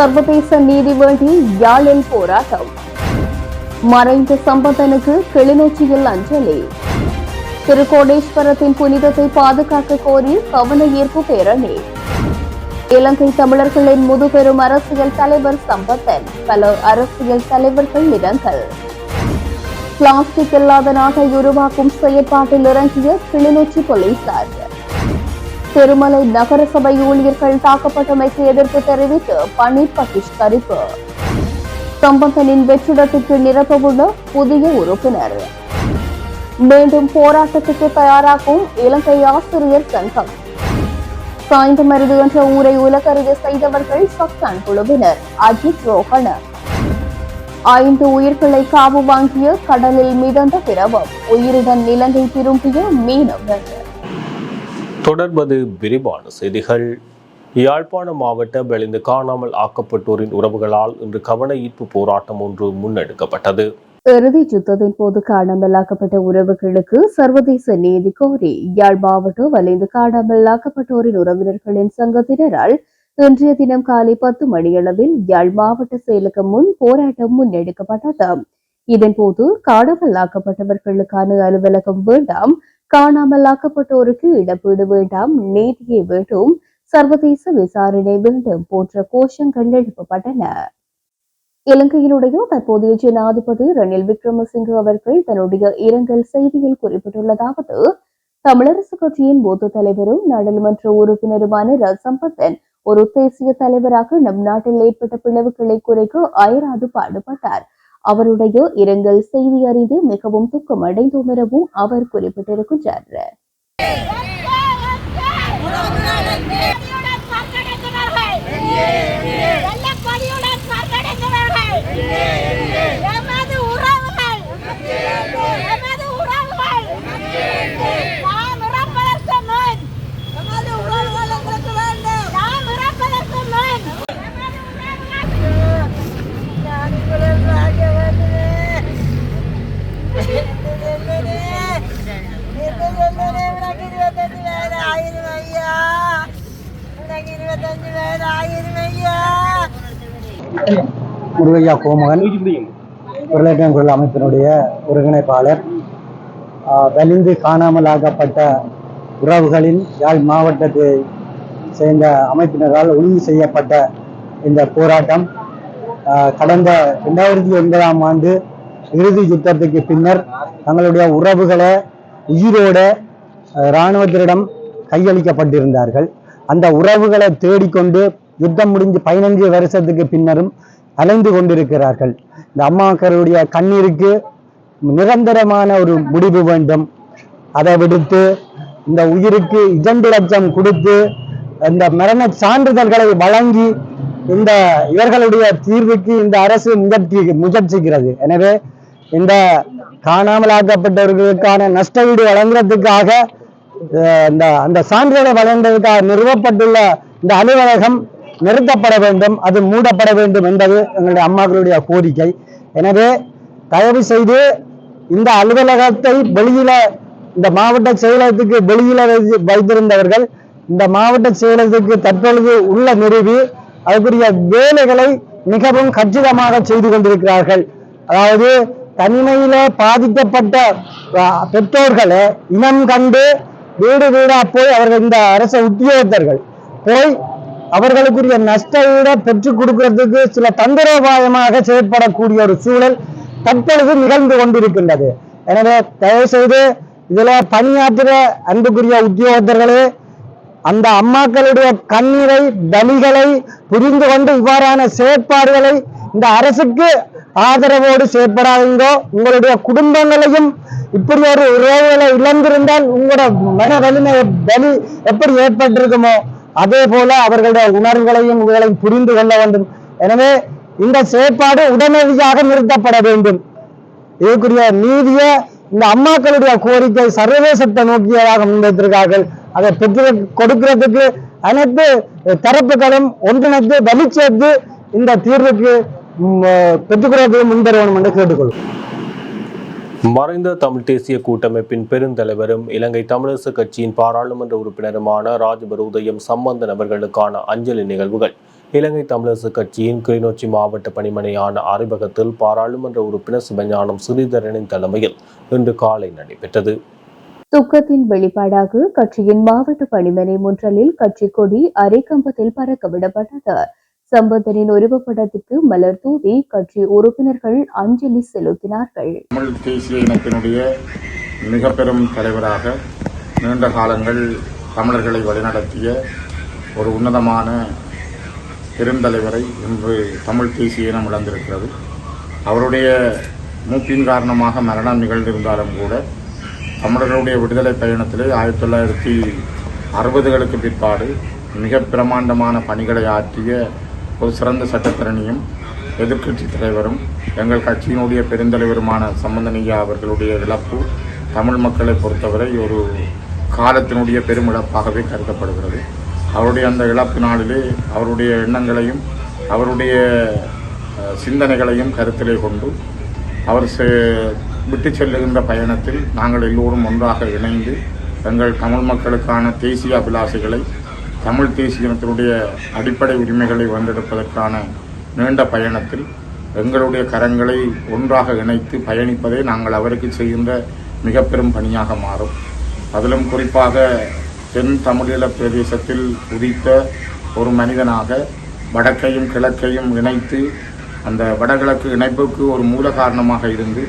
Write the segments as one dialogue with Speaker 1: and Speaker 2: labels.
Speaker 1: சர்வதேச நீதி வேண்டி யாழில் போராட்டம். மறைந்த சம்பந்தனுக்கு கிளிநொச்சியில் அஞ்சலி. திருக்கோடேஸ்வரத்தின் புனிதத்தை பாதுகாக்க கோரி கவன ஈர்ப்பு பேரணி. இலங்கை தமிழர்களின் முதுபெரும் அரசியல் தலைவர் சம்பந்தன் பல அரசியல் தலைவர்கள் இடங்கள் பிளாஸ்டிக் இல்லாத நாட்டை உருவாக்கும் செயற்பாட்டில் இறங்கிய கிளிநொச்சி போலீசார். திருமலை நகரசபை ஊழியர்கள் தாக்கப்பட்டமைக்கு எதிர்ப்பு தெரிவித்து பணி பகிஷ்கரிப்பு. சம்பந்தனின் வெற்றிடத்துக்கு நிரப்பவுள்ள புதிய உறுப்பினர். மீண்டும் போராட்டத்துக்கு தயாராகும் இலங்கை ஆசிரியர் சங்கம். சாய்ந்தமருது என்ற ஊரை உலகறிய செய்தவர்கள் சக்தான் குழுவினர் அஜித் ரோஹன ஐந்து உயிர்களை காவு வாங்கிய கடலில் மிதந்த திரவம் உயிருடன் இலங்கை திரும்பிய மீனவர்கள்.
Speaker 2: தொடர்பது விரிவான செய்திகள். யாழ்ப்பாண மாவட்ட வெளிந்து காணாமல் ஆக்கப்பட்டோரின் உறவுகளால் இன்று கவன ஈர்ப்பு போராட்டம் ஒன்று முன்னெடுக்கப்பட்டது.
Speaker 1: இறுதி யுத்தத்தின் போது காணாமலாக்கப்பட்ட உறவுகளுக்கு சர்வதேச நீதி கோரி யாழ் மாவட்டம் வலிந்து காணாமலாக்கப்பட்டோரின் உறவினர்களின் சங்கத்தினரால் இன்றைய தினம் காலை பத்து மணியளவில் யாழ் மாவட்ட செயலகம் முன் போராட்டம் முன்னெடுக்கப்பட்டது. இதன்போது காணாமலாக்கப்பட்டவர்களுக்கான அலுவலகம் வேண்டாம் காணாமலாக்கப்பட்டோருக்கு இழப்பீடு வேண்டாம் நீதியை வேண்டும் சர்வதேச விசாரணை வேண்டும் போன்ற கோஷங்கள் எழுப்பப்பட்டன. இலங்கையினுடைய தற்போதைய ஜனாதிபதி ரணில் விக்ரமசிங்கே அவர்கள் தன்னுடைய இரங்கல் செய்தியில் குறிப்பிட்டுள்ளதாவது தமிழரசு கட்சியின் மூத்த தலைவரும் நாடாளுமன்ற உறுப்பினருமான ர சம்பந்தன் ஒரு தேசிய தலைவராக நம் நாட்டில் ஏற்பட்ட பிளவுகளை குறைக்க அயராது பாடுபட்டார். அவருடைய இரங்கல் செய்தி அறிந்து மிகவும் துக்கம் அடைந்தோம் எனவும் அவர் குறிப்பிட்டிருக்கின்றார்
Speaker 3: Yeah. இருபத்தஞ்சு
Speaker 4: முருகையா கோமகன் உருளைக்கிழங்கு குரல் அமைப்பினுடைய ஒருங்கிணைப்பாளர். ஆஹ் வலிந்து காணாமலாக்கப்பட்ட உறவுகளின் யாழ் மாவட்டத்தை சேர்ந்த அமைப்பினரால் ஒழுங்கு செய்யப்பட்ட இந்த போராட்டம் ஆஹ் கடந்த ரெண்டாயிரத்தி ஒன்பதாம் ஆண்டு இறுதி யுத்தத்துக்கு பின்னர் தங்களுடைய உறவுகளை உயிரோட ஆஹ் இராணுவத்தினரிடம் கையளிக்கப்பட்டிருந்தார்கள். அந்த உறவுகளை தேடிக்கொண்டு யுத்தம் முடிஞ்சு பதினஞ்சு வருஷத்துக்கு பின்னரும் அலைந்து கொண்டிருக்கிறார்கள். இந்த அம்மாக்களுடைய கண்ணீருக்கு நிரந்தரமான ஒரு முடிவு வேண்டும். அதை விடுத்து இந்த உயிருக்கு இரண்டு லட்சம் கொடுத்து இந்த மரண சான்றிதழ்களை வழங்கி இந்த இவர்களுடைய தீர்வுக்கு இந்த அரசு முயற்சி முயற்சிக்கிறது. எனவே இந்த காணாமலாக்கப்பட்டவர்களுக்கான நஷ்டஈடு வழங்குறதுக்காக இந்த அந்த சான்றிதழை வழங்குவதற்காக நிறுவப்பட்டுள்ள இந்த அலுவலகம் நிறுத்தப்பட வேண்டும் அது மூடப்பட வேண்டும் என்பது எங்களுடைய அம்மாக்களுடைய கோரிக்கை. எனவே தயவு செய்து இந்த அலுவலகத்தை வெளியில இந்த மாவட்ட செயலகத்துக்கு வெளியில வைத்து- வைத்திருந்தவர்கள் இந்த மாவட்ட செயலகத்துக்கு தற்பொழுது உள்ள நிறுவி அதற்குரிய வேலைகளை மிகவும் கச்சிதமாக செய்து கொண்டிருக்கிறார்கள். அதாவது தனிமையில பாதிக்கப்பட்ட பெற்றோர்களை இனம் கண்டு வீடு வீடா போய் அவர்கள் இந்த அரச உத்தியோகத்தர்கள். போய் அவர்களுக்குரிய நஷ்ட பெற்றுக் கொடுக்கிறதுக்கு சில தந்திரோபாயமாக செயற்படக்கூடிய ஒரு சூழல் தற்பொழுது நிகழ்ந்து கொண்டிருக்கின்றது. எனவே தயவு செய்து இதுல பணியாற்றுகிற அன்புக்குரிய உத்தியோகத்தர்களே அந்த அம்மாக்களுடைய கண்ணீரை பலிகளை புரிந்து கொண்டு இவ்வாறான செயற்பாடுகளை இந்த அரசுக்கு ஆதரவோடு செயற்படாதீங்கோ உங்களுடைய குடும்பங்களையும் இப்படி ஒரு உறவுகளை இழந்திருந்தால் உங்களோட மன வலிமை வலி எப்படி ஏற்பட்டிருக்குமோ அதே போல அவர்களுடைய உணர்வுகளையும் உங்களையும் புரிந்து கொள்ள வேண்டும். எனவே இந்த செயற்பாடு உடனடியாக நிறுத்தப்பட வேண்டும். இதுக்குரிய நீதிய இந்த அம்மாக்களுடைய கோரிக்கை சர்வதேசத்தை நோக்கியதாக முன்வைத்திருக்கார்கள் அதை பெற்று கொடுக்கிறதுக்கு அனைத்து தரப்புகளும் ஒன்றிணைத்து வலி சேர்த்து இந்த தீர்வுக்கு ம், பெற்றுக்கொள்வதற்கு முன்வரணும் என்று கேட்டுக்கொள்வோம்
Speaker 2: மறைந்த தமிழ் தேசிய கூட்டமைப்பின் பெருந்தலைவரும் இலங்கை தமிழரசு கட்சியின் பாராளுமன்ற உறுப்பினருமான ராஜபர உதயம் சம்பந்தன் அவர்களுக்கான அஞ்சலி நிகழ்வுகள். இலங்கை தமிழரசு கட்சியின் கிளிநொச்சி மாவட்ட பணிமனையான அறிவகத்தில் பாராளுமன்ற உறுப்பினர் சிவஞானம் ஸ்ரீதரனின் தலைமையில் இன்று காலை நடைபெற்றது.
Speaker 1: துக்கத்தின் வெளிப்பாடாக கட்சியின் மாவட்ட பணிமனை முன்றலில் கட்சி கொடி அரைக்கம்பத்தில் பறக்க விடப்பட்டது. சம்பந்தனின் உருவப்படத்திற்கு மலர் தூவி கட்சி உறுப்பினர்கள் அஞ்சலி செலுத்தினார்கள்.
Speaker 5: தமிழ் தேசிய இனத்தினுடைய மிக பெரும் தலைவராக நீண்ட காலங்கள் தமிழர்களை வழிநடத்திய ஒரு உன்னதமான பெருந்தலைவரை இன்று தமிழ் தேசிய இனம் இழந்திருக்கிறது. அவருடைய மூப்பின் காரணமாக மரணம் நிகழ்ந்திருந்தாலும் கூட தமிழர்களுடைய விடுதலை பயணத்திலே ஆயிரத்தி தொள்ளாயிரத்தி அறுபதுகளுக்கு பிற்பாடு மிக பிரமாண்டமான பணிகளை ஆற்றிய ஒரு சிறந்த சட்டத்திறனியும் எதிர்க்கட்சி தலைவரும் எங்கள் கட்சியினுடைய பெருந்தலைவருமான சம்பந்தனையா அவர்களுடைய இழப்பு தமிழ் மக்களை பொறுத்தவரை ஒரு காலத்தினுடைய பெரும் இழப்பாகவே கருதப்படுகிறது. அவருடைய அந்த இழப்பு நாளிலே அவருடைய எண்ணங்களையும் அவருடைய சிந்தனைகளையும் கருத்திலே கொண்டு அவர் விட்டு செல்லுகின்ற பயணத்தில் நாங்கள் எல்லோரும் ஒன்றாக இணைந்து எங்கள் தமிழ் மக்களுக்கான தேசிய அபிலாஷைகளை தமிழ் தேசியத்தினுடைய அடிப்படை உரிமைகளை வந்தெடுப்பதற்கான நீண்ட பயணத்தில் எங்களுடைய கரங்களை ஒன்றாக இணைத்து பயணிப்பதே நாங்கள் அவருக்கு செய்கின்ற மிக பெரும் பணியாக மாறும். அதிலும் குறிப்பாக தென் தமிழீழ பிரதேசத்தில் உதித்த ஒரு மனிதனாக வடக்கையும் கிழக்கையும் இணைத்து அந்த வடகிழக்கு இணைப்புக்கு ஒரு மூல காரணமாக இருந்து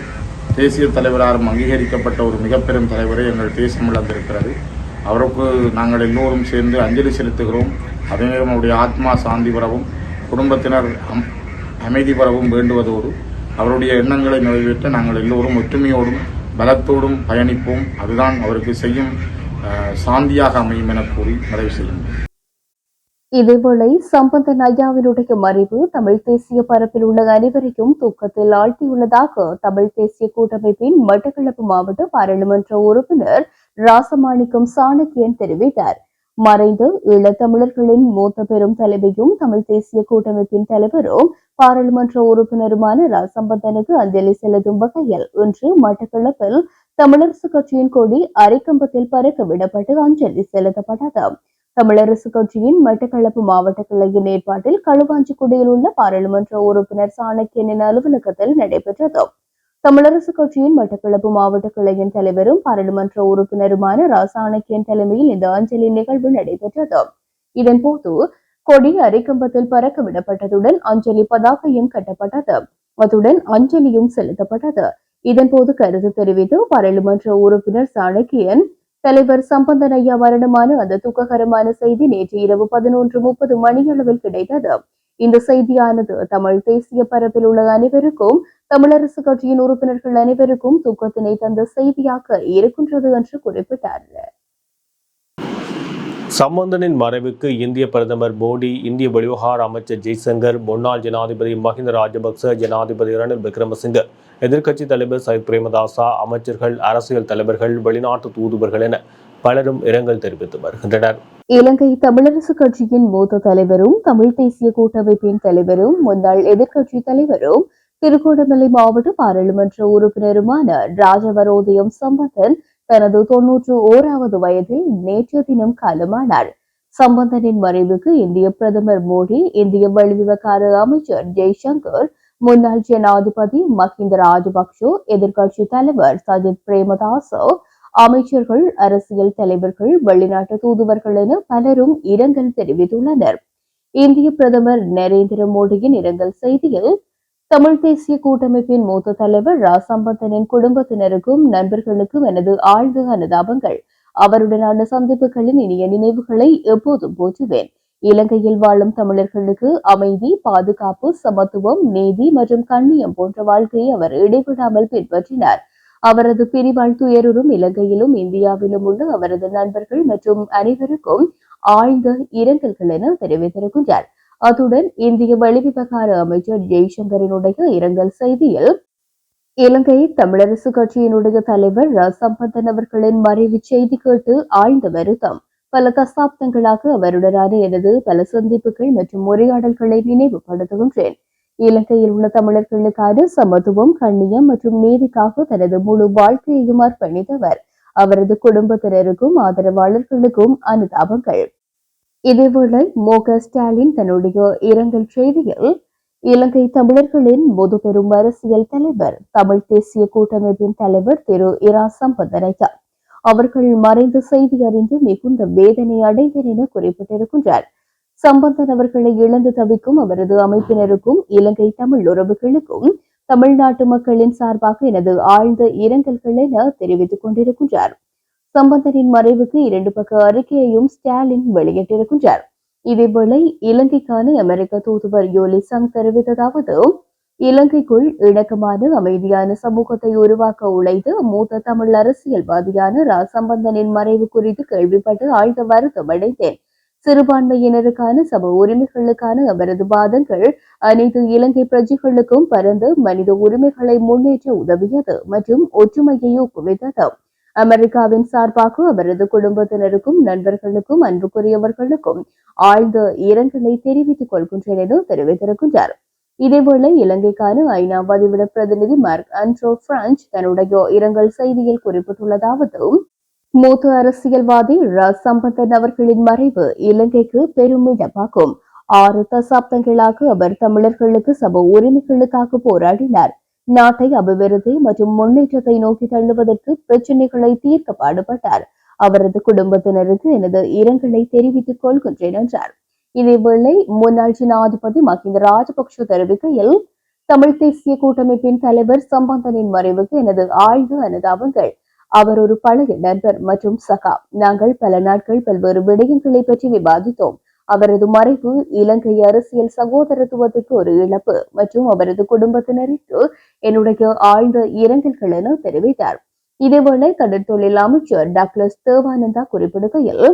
Speaker 5: தேசிய தலைவராலும் அங்கீகரிக்கப்பட்ட ஒரு மிகப்பெரும் தலைவரை எங்கள் தேசம் இழந்திருக்கிறது. அவருக்கு நாங்கள் எல்லோரும் சேர்ந்து அஞ்சலி செலுத்துகிறோம். அதே நேரம் அவருடைய ஆத்மா சாந்தி பெறவும் குடும்பத்தினர் அமைதி பெறவும் வேண்டுவதோடு அவருடைய எண்ணங்களை நிறைவேற்ற நாங்கள் எல்லோரும் ஒற்றுமையோடும் பலத்தோடும் பயணிப்போம். அதுதான் அவருக்கு செய்யும் சாந்தியாக அமையும் என கூறி நிறைவு செய்கின்றோம்
Speaker 1: இதேவேளை சம்பந்தன் ஐயாவினுடைய மறைவு தமிழ் தேசிய பரப்பில் உள்ள அனைவரையும் தூக்கத்தில் ஆழ்த்தியுள்ளதாக தமிழ் தேசிய கூட்டமைப்பின் மட்டக்களப்பு மாவட்ட பாராளுமன்ற உறுப்பினர் ராசமாணிக்கம் சாணக்கியன் தெரிவித்தார். மறைந்த ஈழத்தமிழர்களின் மூத்த பெரும் தலைவியும் தமிழ் தேசிய கூட்டமைப்பின் தலைவரும் பாராளுமன்ற உறுப்பினருமான ரா சம்பந்தனுக்கு அஞ்சலி செலுத்தும் வகையில் இன்று மட்டக்களப்பில் தமிழரசு கட்சியின் கொடி அரைக்கம்பத்தில் பறக்க விடப்பட்டு அஞ்சலி செலுத்தப்பட்டது. தமிழரசு கட்சியின் மட்டக்களப்பு மாவட்ட கிளையின் ஏற்பாட்டில் களுவாஞ்சிக்குடியில் உள்ள பாராளுமன்ற உறுப்பினர் சாணக்கியனின் அலுவலகத்தில் நடைபெற்றது. தமிழரசு கட்சியின் மட்டக்களப்பு மாவட்ட கிளையின் தலைவரும் பாராளுமன்ற உறுப்பினருமான ராசாணக்கியன் தலைமையில் இந்த அஞ்சலி நிகழ்வு நடைபெற்றது. இதன்போது கொடி அரைக்கம்பத்தில் பறக்கவிடப்பட்டதுடன் அஞ்சலி பதாகையும் கட்டப்பட்டது. அத்துடன் அஞ்சலியும் செலுத்தப்பட்டது. இதன்போது கருத்து தெரிவித்து பாராளுமன்ற உறுப்பினர் சாணக்கியன் தலைவர் சம்பந்தன் ஐயா மரணமான அந்த துக்ககரமான செய்தி நேற்று இரவு பதினொன்று முப்பது மணியளவில் கிடைத்தது. இந்த செய்தியானது தமிழ் தேசிய பரப்பில் உள்ள அனைவருக்கும் தமிழரசு கட்சியின் உறுப்பினர்கள் அனைவருக்கும் துக்கத்தினை தந்த செய்தியாக இருக்கின்றது என்று குறிப்பிட்டார்.
Speaker 2: சம்பந்தனின் மறைவுக்கு இந்திய பிரதமர் மோடி இந்திய வெளிவகார அமைச்சர் ஜெய்சங்கர் முன்னாள் ஜனாதிபதி மஹிந்த ராஜபக்ச ஜனாதிபதி ரணில் விக்ரமசிங்க எதிர்க்கட்சி தலைவர் சயித் பிரேமதாசா அமைச்சர்கள் அரசியல் தலைவர்கள் வெளிநாட்டு தூதுவர்கள் என பலரும் இரங்கல் தெரிவித்து வருகின்றனர்.
Speaker 1: இலங்கை தமிழரசு கட்சியின் மூத்த தலைவரும் தமிழ் தேசிய கூட்டமைப்பின் தலைவரும் முன்னாள் எதிர்க்கட்சி தலைவரும் திருகோணமலை மாவட்ட பாராளுமன்ற உறுப்பினருமான ராஜவரோதயம் சம்பந்தன் தனது தொன்னூற்று ஓராவது வயதில் நேற்று தினம் காலமானார். சம்பந்தனின் மறைவுக்கு இந்திய பிரதமர் மோடி இந்திய வெளிவிவகார அமைச்சர் ஜெய்சங்கர் முன்னாள் ஜனாதிபதி மஹிந்த ராஜபக்சோ எதிர்க்கட்சி தலைவர் சஜித் பிரேமதாசோ அமைச்சர்கள் அரசியல் தலைவர்கள் வெளிநாட்டு தூதுவர்கள் என பலரும் இரங்கல் தெரிவித்துள்ளனர். இந்திய பிரதமர் நரேந்திர மோடியின் இரங்கல் செய்தியில் தமிழ் தேசிய கூட்டமைப்பின் மூத்த தலைவர் ரா சம்பந்தனின் குடும்பத்தினருக்கும் நண்பர்களுக்கும் எனது ஆழ்ந்த அனுதாபங்கள். அவருடனான சந்திப்புகளின் இனிய நினைவுகளை எப்போதும் போற்றுவேன். இலங்கையில் வாழும் தமிழர்களுக்கு அமைதி பாதுகாப்பு சமத்துவம் நீதி மற்றும் கண்ணியம் போன்ற வாழ்க்கையை அவர் இடைவிடாமல் பின்பற்றினார். அவரது பிரிவால் துயருறும் இலங்கையிலும் இந்தியாவிலும் உள்ள அவரது நண்பர்கள் மற்றும் அனைவருக்கும் ஆழ்ந்த இரங்கல்கள் என தெரிவித்திருக்கின்றார். அத்துடன் இந்திய வெளிவிவகார அமைச்சர் ஜெய்சங்கரினுடைய இரங்கல் செய்தியில் இலங்கை தமிழரசு கட்சியினுடைய தலைவர் ரா சம்பந்தன் அவர்களின் மறைவு செய்தி கேட்டு ஆழ்ந்த வருத்தம். பல தசாப்தங்களாக அவருடனான எனது பல சந்திப்புகள் மற்றும் உரையாடல்களை நினைவுபடுத்துகின்றேன். இலங்கையில் உள்ள தமிழர்களுக்கான சமத்துவம் கண்ணியம் மற்றும் நீதிக்காக தனது முழு வாழ்க்கையையும் அர்ப்பணித்தவர். அவரது குடும்பத்தினருக்கும் ஆதரவாளர்களுக்கும் அனுதாபங்கள். இதேவேளை மு க ஸ்டாலின் தன்னுடைய இரங்கல் செய்தியில் இலங்கை தமிழர்களின் முதுபெரும் அரசியல் தலைவர் தமிழ் தேசிய கூட்டமைப்பின் தலைவர் திரு இரா சம்பந்தரையா. அவர்கள் மறைந்த செய்தி அறிந்து மிகுந்த வேதனை அடைந்தேன் என குறிப்பிட்டிருக்கின்றார். சம்பந்தன் அவர்களை இழந்து தவிக்கும் அவரது அமைப்பினருக்கும் இலங்கை தமிழ் உறவுகளுக்கும் தமிழ்நாட்டு மக்களின் சார்பாக எனது ஆழ்ந்த இரங்கல்கள் என தெரிவித்துக் கொண்டிருக்கின்றார். சம்பந்தனின் மறைவுக்கு இரண்டு பக்க அறிக்கையையும் ஸ்டாலின் வெளியிட்டிருக்கின்றார். இதேவேளை இலங்கைக்கான அமெரிக்க தூதுவர் யோலி சங் தெரிவித்ததாவது இலங்கைக்குள் இணக்கமான அமைதியான சமூகத்தை உருவாக்க உழைத்து மூத்த தமிழ் அரசியல்வாதியான ரா. சம்பந்தனின் மறைவு குறித்து கேள்விப்பட்டு ஆழ்ந்த வருத்தம் அடைந்தேன். சிறுபான்மையினருக்கான சம உரிமைகளுக்கான அவரது வாதங்கள் அனைத்து இலங்கை பிரஜைகளுக்கும் பரந்து மனித உரிமைகளை முன்னேற்ற உதவியது மற்றும் ஒற்றுமையை ஊக்குவித்தது. அமெரிக்காவின் சார்பாக அவரது குடும்பத்தினருக்கும் நண்பர்களுக்கும் அன்புக்குரியவர்களுக்கும் ஆழ்ந்த இரங்கலை தெரிவித்துக் கொள்கின்றேன் என தெரிவித்திருக்கின்றார். இதேவேளை இலங்கைக்கான ஐநா பதிவிட பிரதிநிதி மார்க் அன்ட்ரோ பிரான்ச் தன்னுடைய இரங்கல் செய்தியில் குறிப்பிட்டுள்ளதாவது மூத்த அரசியல்வாதி ரா சம்பந்தன் அவர்களின் மறைவு இலங்கைக்கு பெரும் இழப்பாகும். ஆறு தசாப்தங்களாக அவர் தமிழர்களுக்கு சம உரிமைகளுக்காக போராடினார். நாட்டை அபிவிருத்தி மற்றும் முன்னேற்றத்தை நோக்கி தள்ளுவதற்கு பிரச்சினைகளை தீர்க்க பாடுபட்டார். அவரது குடும்பத்தினருக்கு எனது இரங்கலை தெரிவித்துக் கொள்கின்றேன் என்றார். இதேவேளை முன்னாள் ஜனாதிபதி மஹிந்த ராஜபக்ஷ தெரிவிக்கையில் தமிழ் தேசிய கூட்டமைப்பின் தலைவர் சம்பந்தனின் மறைவுக்கு எனது ஆழ்ந்த அனுதாபங்கள். அவர் ஒரு பழைய நண்பர் மற்றும் சகா. நாங்கள் பல நாட்கள் பல்வேறு விடயங்களை பற்றி விவாதித்தோம். அவரது மறைவு இலங்கை அரசியல் சகோதரத்துவத்துக்கு ஒரு இழப்பு மற்றும் அவரது குடும்பத்தினருக்கு என்னுடைய ஆழ்ந்த இரங்கல்கள் என தெரிவித்தார். இதேவேளை கடற்தொழில் அமைச்சர் டாக்டர் தேவானந்தா குறிப்பிடுகையில்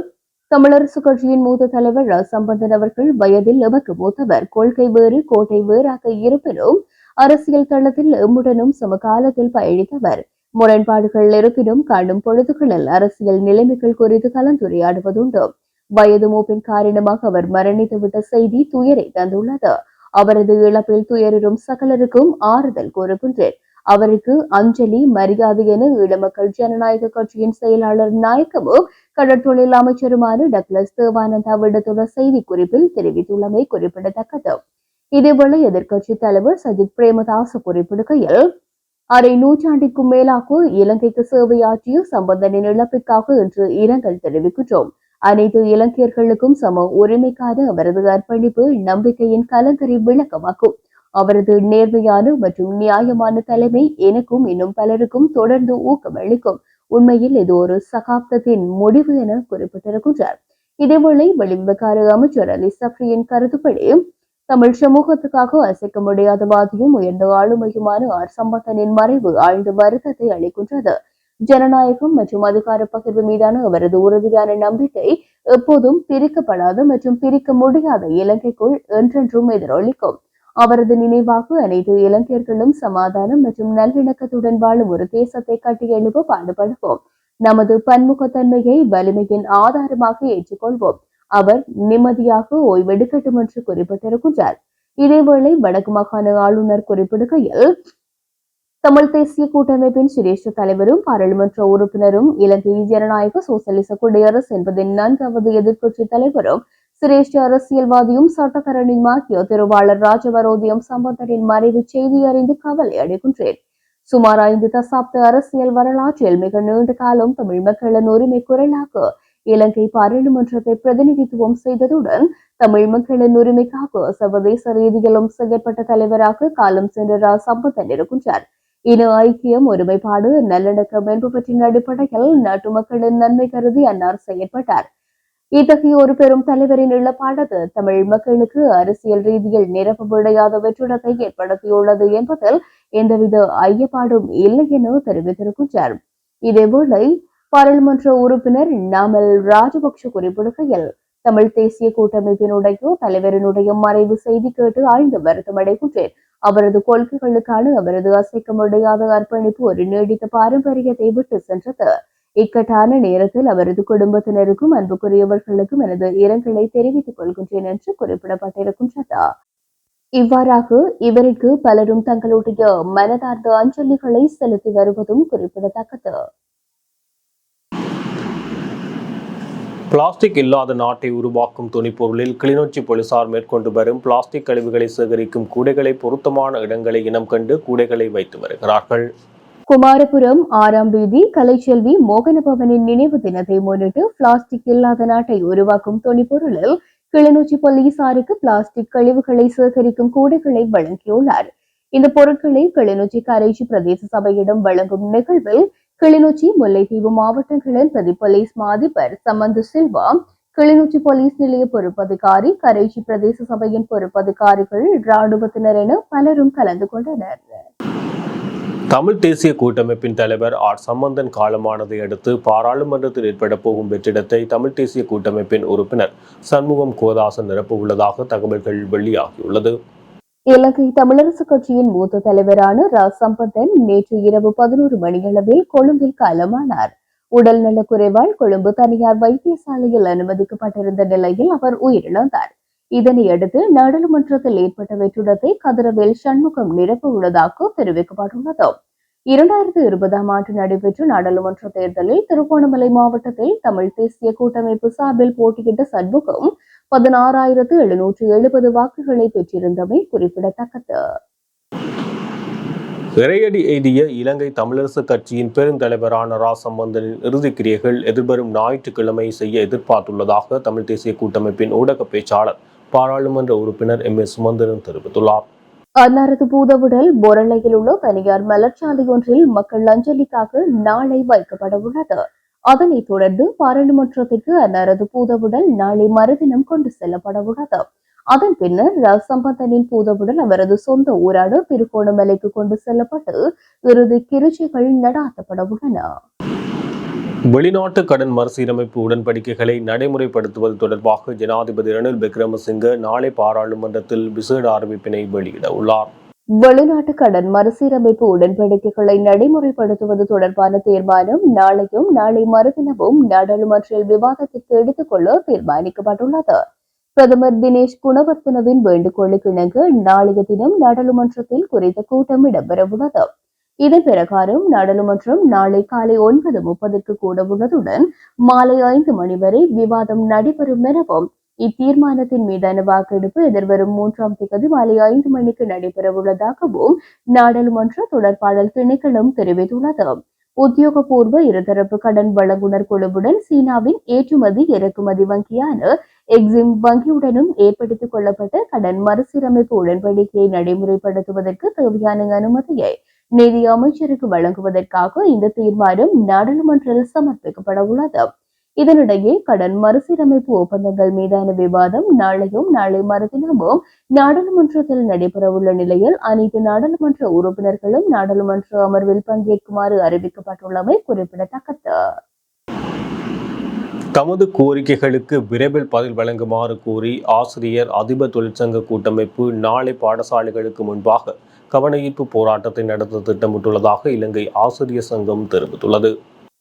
Speaker 1: தமிழரசு கட்சியின் மூத்த தலைவர் சம்பந்தன் அவர்கள் வயதில் எமக்கு மூத்தவர் கொள்கை வேறு கோட்டை வேறாக இருப்பினும் அரசியல் தளத்தில் எம்முடனும் சமகாலத்தில் பயணித்தவர். முரண்பாடுகள் இருப்பினும் காணும் பொழுதுகளில் அரசியல் நிலைமைகள் குறித்து கலந்துரையாடுவதுண்டு. வயது மூப்பின் காரணமாக அவர் மரணித்துவிட்ட செய்தி துயரை தந்துள்ளது. அவரது இழப்பில் துயரும் சகலருக்கும் ஆறுதல் கூறுகின்றேன். அவருக்கு அஞ்சலி மரியாதை என ஈழமக்கள் ஜனநாயக கட்சியின் செயலாளர் நாயக்கமும் கடற்தொழில் அமைச்சருமான டக்ளஸ் தேவானந்தா விடுத்துள்ள செய்தி குறிப்பில் தெரிவித்துள்ளமை குறிப்பிடத்தக்கது. இதேவேளை எதிர்க்கட்சி தலைவர் சஜித் பிரேமதாச குறிப்பிடுகையில் அரை நூற்றாண்டிற்கும் மேலாக இலங்கைக்கு சேவையாற்றிய சம்பந்தனின் இழப்பிற்காக இன்று இரங்கல் தெரிவிக்கின்றோம். அனைத்து இலங்கையர்களுக்கும் சம உரிமைக்கான அவரது அர்ப்பணிப்பு நம்பிக்கையின் கலங்கரை விளக்கமாகும் அவரது நேர்மையான மற்றும் நியாயமான தலைமை எனக்கும் இன்னும் பலருக்கும் தொடர்ந்து ஊக்கமளிக்கும். உண்மையில் இது ஒரு சகாப்தத்தின் முடிவு என குறிப்பிட்டிருக்கின்றார். இதேவேளை வெளிவிவகார அமைச்சர் அலி சப்ரியின் கருத்துப்படி தமிழ் சமூகத்துக்காக அசைக்க முடியாத வாதியும் உயர்ந்த ஆளுமையுமான ஆர் சம்பந்தனின் மறைவு ஆழ்ந்த வருத்தத்தை அளிக்கின்றது. ஜனநாயகம் மற்றும் அதிகார பகிர்வு மீதான அவரது உறுதியான நம்பிக்கை எப்போதும் பிரிக்கப்படாத மற்றும் பிரிக்க முடியாத இலங்கைக்குள் என்றென்றும் எதிரொலிக்கும். அவரது நினைவாக அனைத்து இலங்கையர்களும் சமாதானம் மற்றும் நல்லிணக்கத்துடன் வாழும் ஒரு தேசத்தை கட்டியெழுப்ப பாடுபடுவோம். நமது பன்முகத்தன்மையை வலிமையின் ஆதாரமாக ஏற்றுக்கொள்வோம். அவர் நிம்மதியாக ஓய்வெடுக்கட்டும் என்று குறிப்பிட்டிருக்கின்றார். இதேவேளை வடக்கு மாகாண ஆளுநர் குறிப்பிடுகையில் தமிழ் தேசிய கூட்டமைப்பின் சிரேஷ்ட தலைவரும் பாராளுமன்ற உறுப்பினரும் இலங்கை ஜனநாயக சோசலிச குடியரசு என்பதின் நான்காவது எதிர்க்கட்சி தலைவரும் சிரேஷ்ட அரசியல்வாதியும் சட்டத்தரணியுமாகிய திருவாளர் ராஜவரோதியம் சம்பந்தரின் மறைவு செய்தி அறிந்து கவலை அடைகின்றேன். சுமார் ஐந்து தசாப்த அரசியல் வரலாற்றில் மிக நீண்ட காலம் தமிழ் மக்களின் உரிமை குரலாக இலங்கை பாராளுமன்றத்தை பிரதிநிதித்துவம் செய்ததுடன் தமிழ் மக்களின் உரிமைக்காக சர்வதேச ரீதியிலும் செயற்பட்ட தலைவராக காலம் சென்ற சம்பந்தன் இருக்கின்றார். இன ஐக்கியம் ஒருமைப்பாடு நல்லிணக்கம் என்பவற்றின் அடிப்படையில் நாட்டு மக்களின் நன்மை கருதி அன்னார் செயற்பட்டார். இத்தகைய ஒரு பெரும் தலைவரின் இழப்பானது தமிழ் மக்களுக்கு அரசியல் ரீதியில் நிரப்ப முடியாத வெற்றிடத்தை ஏற்படுத்தியுள்ளது என்பதில் எந்தவித ஐயப்பாடும் இல்லை என தெரிவித்திருக்கின்றார் இதேவேளை பாராளுமன்ற உறுப்பினர் நாமல் ராஜபக்ஷ குறிப்பிடுகையில் தமிழ் தேசிய கூட்டமைப்பினுடைய தலைவரினுடைய மறைவு செய்தி கேட்டு ஆழ்ந்து வருத்தம் அடைகின்றேன் அவரது கொள்கைகளுக்கான அவரது அசைக்க முடியாத அர்ப்பணிப்பு ஒரு நீடித்த பாரம்பரியத்தை விட்டு சென்றது. இக்கட்டான நேரத்தில் அவரது குடும்பத்தினருக்கும் அன்புக்குரியவர்களுக்கும் எனது இரங்கலை தெரிவித்துக் கொள்கின்றேன் என்று குறிப்பிடப்பட்டிருக்கின்றது இவ்வாறாக இவருக்கு பலரும் தங்களுடைய மனதார்ந்த அஞ்சலிகளை செலுத்தி வருவதும் குறிப்பிடத்தக்கது.
Speaker 2: பிளாஸ்டிக் இல்லாத நாட்டை உருவாக்கும் துணிப்பொருளில் கிளிநொச்சி போலீசார் மேற்கொண்டு வரும் பிளாஸ்டிக் கழிவுகளை சேகரிக்கும் கூடைகளை பொருத்தமான இடங்களை இனம் கண்டு கூடைகளை வைத்து வருகிறார்கள்.
Speaker 1: குமாரபுரம் ஆறாம் வீதி கலைச்செல்வி மோகனபவனின் நினைவு தினத்தை முன்னிட்டு பிளாஸ்டிக் இல்லாத நாட்டை உருவாக்கும் துணிப்பொருளில் கிளிநொச்சி போலீசாருக்கு பிளாஸ்டிக் கழிவுகளை சேகரிக்கும் கூடைகளை வழங்கியுள்ளார். இந்த பொருட்களை கிளிநொச்சி கரைச்சி பிரதேச சபையிடம் வழங்கும் நிகழ்வில் கிளிநொச்சி முல்லைத்தீவு மாவட்டங்களின் பிரதி போலீஸ் மாதிபர் சம்பந்து சில்வா கிளிநொச்சி போலீஸ் நிலைய பொறுப்பதிகாரி கரைச்சி பிரதேச சபையின் பொறுப்பதிகாரிகள் இராணுவத்தினர் என பலரும் கலந்து கொண்டனர்.
Speaker 2: தமிழ் தேசிய கூட்டமைப்பின் தலைவர் ஆர் சம்பந்தன் காலமானதை அடுத்து பாராளுமன்றத்தில் ஏற்பட போகும் வெற்றிடத்தை தமிழ் தேசிய கூட்டமைப்பின் உறுப்பினர் சண்முகம் கோதாசன் நிரப்ப உள்ளதாக தகவல்கள் வெளியாகியுள்ளது.
Speaker 1: இலங்கை தமிழரசு கட்சியின் மூத்த தலைவரான ரா. சம்பந்தன் நேற்று இரவு பதினோரு மணியளவில் கொழும்பில் காலமானார். உடல் நலக்குறைவால் கொழும்பு தனியார் வைத்தியசாலையில் அனுமதிக்கப்பட்டிருந்த நிலையில் அவர் உயிரிழந்தார். இதனையடுத்து நாடாளுமன்றத்தில் ஏற்பட்ட வெற்றிடத்தை கதிரவேல் சண்முகம் நிரப்ப உள்ளதாக தெரிவிக்கப்பட்டுள்ளது. இரண்டாயிரத்தி இருபதாம் ஆண்டு நடைபெற்ற நாடாளுமன்ற தேர்தலில் திருகோணமலை மாவட்டத்தில் தமிழ் தேசிய கூட்டமைப்பு சார்பில் போட்டியிட்ட சண்முகம் பதினாறாயிரத்து எழுநூற்று எழுபது வாக்குகளை பெற்றிருந்தமை குறிப்பிடத்தக்கது.
Speaker 2: இறையடி எய்திய இலங்கை தமிழரசு கட்சியின் பெருந்தலைவரான ரா சம்பந்தனின் இறுதிக்கிரியைகள் எதிர்வரும் ஞாயிற்றுக்கிழமை செய்ய எதிர்பார்த்துள்ளதாக தமிழ் தேசிய கூட்டமைப்பின் ஊடக பேச்சாளர் பாராளுமன்ற உறுப்பினர் எம். எஸ். சுமந்திரன் தெரிவித்துள்ளார்.
Speaker 1: அன்னாரது பூதவுடல் பொருளையில் உள்ள தனியார் மலர்ச்சாலை ஒன்றில் மக்கள் அஞ்சலிக்காக நாளை வைக்கப்பட உள்ளது அதனைத் தொடர்ந்து பாராளுமன்றத்திற்கு அன்னாரது பூதவுடல் நாளை மறுதினம் கொண்டு செல்லப்படவுள்ளது. அதன் பின்னர் சம்பந்தனின் பூதவுடல் அவரது சொந்த ஊரான திருகோணமலைக்கு கொண்டு செல்லப்பட்டு இறுதி கிருச்சிகள் நடாத்தப்பட உள்ளன
Speaker 2: வெளிநாட்டு கடன் மறுசீரமைப்பு உடன்படிக்கைகளை நடைமுறைப்படுத்துவது தொடர்பாக ஜனாதிபதி ரணில் விக்ரமசிங்க நாளை பாராளுமன்றத்தில் விசேட அறிவிப்பினை வெளியிட உள்ளார்
Speaker 1: வெளிநாட்டு கடன் மறுசீரமைப்பு உடன்படிக்கைகளை நடைமுறைப்படுத்துவது தொடர்பான தீர்மானம் நாளையும் நாளை மறுதினமும் நாடாளுமன்றில் விவாதத்திற்கு எடுத்துக் கொள்ள தீர்மானிக்கப்பட்டுள்ளது. பிரதமர் தினேஷ் குணவர்த்தனவின் வேண்டுகோளுக்கு இணங்க நாளைய தினம் நாடாளுமன்றத்தில் குறித்த கூட்டம் இடம்பெறவுள்ளது. இதன் பிரகாரம் நாடாளுமன்றம் நாளை காலை ஒன்பது முப்பதுக்கு கூட உள்ளதுடன் மாலை ஐந்து மணி வரை விவாதம் நடைபெறும் எனவும் இத்தீர்மானத்தின் மீதான வாக்கெடுப்பு எதிர்வரும் மூன்றாம் தேதி மாலை ஐந்து மணிக்கு நடைபெறவுள்ளதாகவும் நாடாளுமன்ற தொடர்பாடல் திணைக்களம் தெரிவித்துள்ளது. உத்தியோகபூர்வ இருதரப்பு கடன் வழங்குனர் குழுவுடன் சீனாவின் ஏற்றுமதி இறக்குமதி வங்கியான எக்ஸிம் வங்கியுடனும் ஏற்படுத்திக் கொள்ளப்பட்ட கடன் மறுசீரமைப்பு உடன்படிக்கையை நடைமுறைப்படுத்துவதற்கு தேவையான அனுமதியை நிதி அமைச்சருக்கு வழங்குவதற்காக இந்த தீர்மானம் நாடாளுமன்றத்தில் சமர்ப்பிக்கப்பட உள்ளது. இதனிடையே கடன் மறுசீரமைப்பு ஒப்பந்தங்கள் மீதான விவாதம் நாளையும் நாளை மறுதினமும் நாடாளுமன்றத்தில் நடைபெறவுள்ள நிலையில் அனைத்து நாடாளுமன்ற உறுப்பினர்களும் நாடாளுமன்ற அமர்வில் பங்கேற்குமாறு அறிவிக்கப்பட்டுள்ளமை குறிப்பிடத்தக்கது.
Speaker 2: தமது கோரிக்கைகளுக்கு விரைவில் பதில் வழங்குமாறு கூறி ஆசிரியர் அதிபர் தொழிற்சங்க கூட்டமைப்பு நாளை பாடசாலைகளுக்கு முன்பாக கவனஈர்ப்பு போராட்டத்தை நடத்த திட்டமிட்டுள்ளதாக இலங்கை ஆசிரியர் சங்கம் தெரிவித்துள்ளது.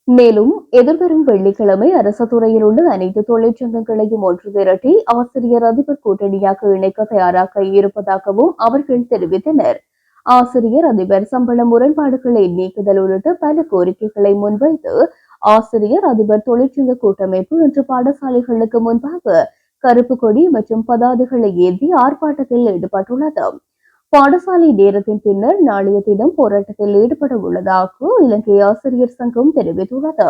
Speaker 1: மேலும் எதிர்வரும் வெள்ளிக்கிழமை அரசு துறையில் உள்ள அனைத்து தொழிற்சங்கங்களையும் ஒன்று திரட்டி ஆசிரியர் அதிபர் கூட்டணியாக இணைக்க தயாராக இருப்பதாகவும் அவர்கள் தெரிவித்தனர். ஆசிரியர் அதிபர் சம்பள முரண்பாடுகளை நீக்குதல் உள்ளிட்ட பல கோரிக்கைகளை முன்வைத்து ஆசிரியர் அதிபர் தொழிற்சங்க கூட்டமைப்பு இன்று பாடசாலைகளுக்கு முன்பாக கருப்பு கொடி மற்றும் பதாதைகளை ஏந்தி ஆர்ப்பாட்டத்தில் ஈடுபட்டுள்ளது. பாடசாலை நேரத்தின் பின்னர் நாளைய தினம் போராட்டத்தில் ஈடுபட உள்ளதாக இலங்கை ஆசிரியர் சங்கம் தெரிவித்துள்ளது.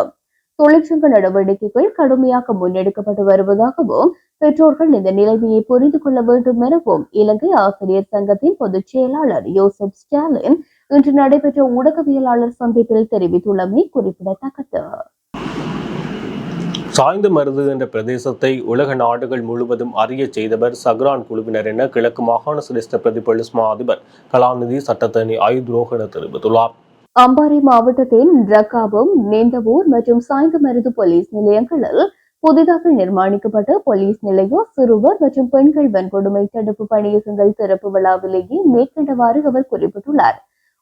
Speaker 1: தொழிற்சங்க நடவடிக்கைகள் கடுமையாக முன்னெடுக்கப்பட்டு வருவதாகவும் பெற்றோர்கள் இந்த நிலைமையை புரிந்து கொள்ள வேண்டும் எனவும் இலங்கை ஆசிரியர் சங்கத்தின் பொதுச் செயலாளர் யோசப் ஸ்டாலின் இன்று நடைபெற்ற ஊடகவியலாளர் சந்திப்பில் தெரிவித்துள்ளமை குறிப்பிடத்தக்கது.
Speaker 2: சாய்ந்த மருது என்ற பிரதேசத்தை உலக நாடுகள் முழுவதும் அறியச் செய்தவர் சக்ரான் குழுவினர் என கிழக்கு மாகாண சிரேஷ்ட பிரதிபலிஸ்மா அதிபர் கலாநிதி சட்டத்தனி ஆயுத்ரோகன தெரிவித்துள்ளார்.
Speaker 1: அம்பாறை மாவட்டத்தின் ரக்காபம் நேந்தவூர் மற்றும் சாய்ந்தமருது போலீஸ் நிலையங்களில் புதிதாக நிர்மாணிக்கப்பட்ட போலீஸ் நிலையம் சிறுவர் மற்றும் பெண்கள் வன்கொடுமை தடுப்பு பணியகங்கள் திறப்பு விழாவிலேயே மேற்கண்டவாறு அவர் குறிப்பிட்டுள்ளார்.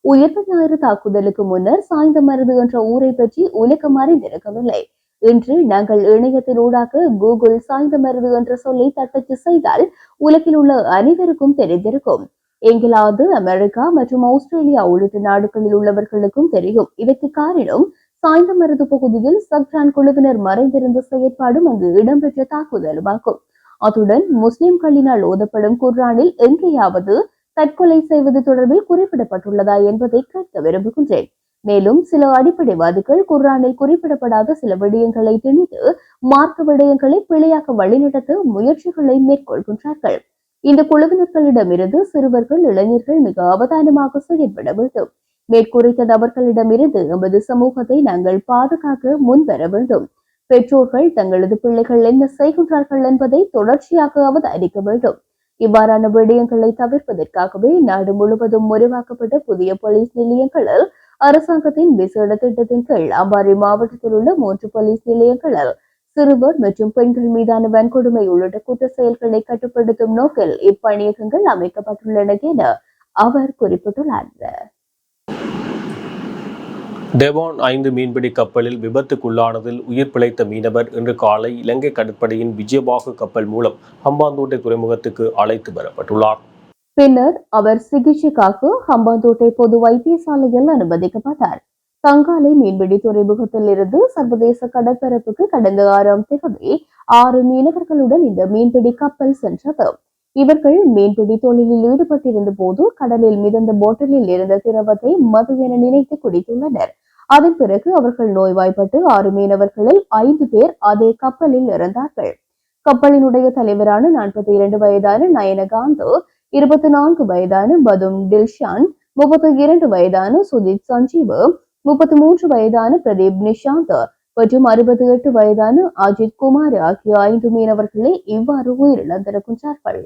Speaker 1: உயிர்ப்பு ஞாயிறு தாக்குதலுக்கு முன்னர் சாய்ந்த மருது என்ற ஊரை பற்றி உலகம் அறிந்திருக்கவில்லை. இன்று நாங்கள் இணையத்தினூடாக கூகுள் சாய்ந்த மருந்து என்ற சொல்லை தட்டச்சு செய்தால் உலகில் உள்ள அனைவருக்கும் தெரிந்திருக்கும். இங்கிலாந்து அமெரிக்கா மற்றும் ஆஸ்திரேலியா உள்ளிட்ட நாடுகளில் உள்ளவர்களுக்கும் தெரியும். இதற்கு காரணம் சாய்ந்த மருது பகுதியில் சக்ரான் குழுவினர் மறைந்திருந்த செயற்பாடும் அங்கு இடம்பெற்ற தாக்குதலுமாகும். அத்துடன் முஸ்லிம்களினால் ஓதப்படும் குர்ஆனில் எங்கேயாவது தற்கொலை செய்வது தொடர்பில் குறிப்பிடப்பட்டுள்ளதா என்பதை கேட்க விரும்புகின்றேன். மேலும் சில அடிப்படைவாதிகள் குர்ஆனில் குறிப்பிடப்படாத சில விடயங்களை திணித்து மார்க்க விடயங்களை பிழையாக வழிநடத்த முயற்சிகளை மேற்கொள்கின்றார்கள். இந்த குழுவினர்களிடமிருந்து சிறுவர்கள் இளைஞர்கள் மிக அவதானமாக செயல்பட வேண்டும். மேற்குறித்த நபர்களிடமிருந்து எமது சமூகத்தை நாங்கள் பாதுகாக்க முன்வர வேண்டும். பெற்றோர்கள் தங்களது பிள்ளைகள் என்ன செய்கின்றார்கள் என்பதை தொடர்ச்சியாக அவதானிக்க வேண்டும். இவ்வாறான விடயங்களை தவிர்ப்பதற்காகவே நாடு முழுவதும் உருவாக்கப்பட்ட புதிய போலீஸ் நிலையங்களில் அரசாங்கத்தின் விசேட திட்டத்தின் கீழ் அம்பாறை மாவட்டத்தில் உள்ள மூன்று போலீஸ் நிலையங்களில் சிறுவர் மற்றும் பெண்கள் மீதான வன்கொடுமை உள்ளிட்ட குற்ற செயல்களை கட்டுப்படுத்தும் நோக்கில் இப்பணியகங்கள் அமைக்கப்பட்டுள்ளன என அவர் குறிப்பிட்டுள்ளார்.
Speaker 2: டெவான் ஐந்து மீன்பிடி கப்பலில் விபத்துக்குள்ளானதில் உயிர் பிழைத்த மீனவர் இன்று காலை இலங்கை கடற்படையின் விஜயபாகு கப்பல் மூலம் ஹம்பாந்தோட்டை துறைமுகத்துக்கு அழைத்து வரப்பட்டுள்ளார்.
Speaker 1: பின்னர் அவர் சிகிச்சைக்காக ஹம்பாந்தோட்டை பொது வைத்தியசாலையில் அனுமதிக்கப்பட்டார். தங்காலை மீன்பிடி துறைமுகத்தில் இருந்து சர்வதேச கடற்பரப்புக்கு கடந்த ஆறாம் தேதி ஆறு மீனவர்களுடன் இந்த மீன்பிடி கப்பல் சென்றது. இவர்கள் மீன்பிடி தொழிலில் ஈடுபட்டிருந்த போது கடலில் மிதந்த போட்டலில் இருந்த திரவத்தை மது என நினைத்து குடித்துள்ளனர். அதன் பிறகு அவர்கள் நோய்வாய்ப்பட்டு ஆறு மீனவர்களில் ஐந்து பேர் அதே கப்பலில் இறந்தார்கள். கப்பலினுடைய தலைவரான நாற்பத்தி இரண்டு வயதான நயனகாந்து இருபத்தி நான்கு வயதான பதும் டில்ஷான் முப்பத்தி இரண்டு வயதான சுதீப் சஞ்சீவ் முப்பத்தி மூன்று வயதான பிரதீப் நிஷாந்த் மற்றும் அறுபத்தி எட்டு வயதான அஜித் குமார் ஆகிய ஐந்து மீனவர்களே இவ்வாறு உயிரிழந்திருக்கின்றார்கள்.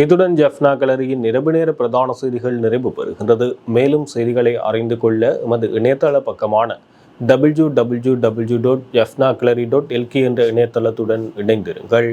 Speaker 2: இத்துடன் ஜெஃப்னா கலரியின் நிரம்பு நேர பிரதான செய்திகள் நிறைவு பெறுகின்றது. மேலும் செய்திகளை அறிந்து கொள்ள எமது இணையதள பக்கமான W W W dot Jaffna gallery dot L K என்ற இணையதளத்துடன் இணைந்திருங்கள்.